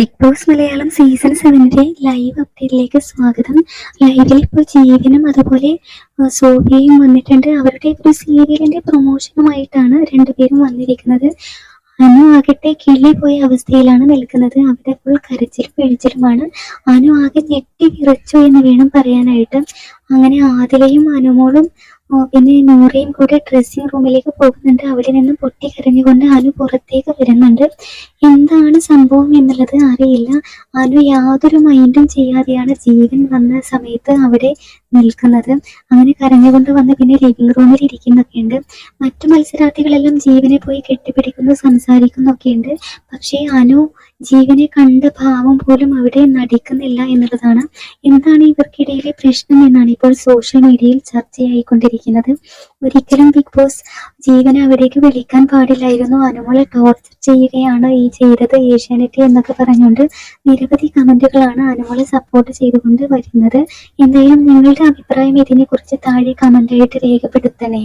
Big boss Malayalam season സെവനിലെ live അപ്ഡേറ്റിലേക്ക് സ്വാഗതം. ലൈവിൽ ഇപ്പോൾ ജീവനും അതുപോലെ സോഫിയയും വന്നിട്ടുണ്ട്. അവരുടെ ഒരു സീരിയലിന്റെ പ്രൊമോഷനുമായിട്ടാണ് രണ്ടുപേരും വന്നിരിക്കുന്നത്. അനു ആകട്ടെ കിളി പോയ അവസ്ഥയിലാണ് നിൽക്കുന്നത്. അവിടെ ഫുൾ കരച്ചിലും പിഴിച്ചിലുമാണ് അനു ആകെ ഞെട്ടി വിറച്ചു എന്ന് വേണം പറയാനായിട്ട്. അങ്ങനെ ആദിലയും അനുമോളും പിന്നെ നൂറയും കൂടെ ഡ്രസ്സിംഗ് റൂമിലേക്ക് പോകുന്നുണ്ട്. അവിടെ നിന്ന് പൊട്ടിക്കരഞ്ഞുകൊണ്ട് അനു പുറത്തേക്ക് വരുന്നുണ്ട്. എന്താണ് സംഭവം എന്നുള്ളത് അറിയില്ല. അനു യാതൊരു മൈൻഡും ചെയ്യാതെയാണ് ജീവൻ വന്ന സമയത്ത് അവിടെ നിൽക്കുന്നത്. അങ്ങനെ കരഞ്ഞുകൊണ്ട് വന്ന് പിന്നെ ലിവിംഗ് റൂമിൽ ഇരിക്കുന്നൊക്കെയുണ്ട്. മറ്റു മത്സരാർത്ഥികളെല്ലാം ജീവനെ പോയി കെട്ടിപ്പിടിക്കുന്നു സംസാരിക്കുന്നൊക്കെയുണ്ട്. പക്ഷേ അനു ജീവനെ കണ്ട ഭാവം പോലും അവിടെ നടിക്കുന്നില്ല എന്നുള്ളതാണ്. എന്താണ് ഇവർക്കിടയിലെ പ്രശ്നം എന്നാണ് ഇപ്പോൾ സോഷ്യൽ മീഡിയയിൽ ചർച്ചയായിക്കൊണ്ടിരിക്കുന്നത്. ഒരിക്കലും ബിഗ് ബോസ് ജീവനെ അവിടേക്ക് വിളിക്കാൻ പാടില്ലായിരുന്നു. അനുമോളെ ടോർച്ചർ ചെയ്യുകയാണ് ഈ ചെയ്തത് ഏഷ്യാനെറ്റ് എന്നൊക്കെ പറഞ്ഞുകൊണ്ട് നിരവധി കമന്റുകളാണ് അനുമോളെ സപ്പോർട്ട് ചെയ്തുകൊണ്ട് വരുന്നത്. എന്തായാലും നിങ്ങളുടെ അഭിപ്രായം ഇതിനെ കുറിച്ച് താഴെ കമന്റായിട്ട് രേഖപ്പെടുത്തണേ.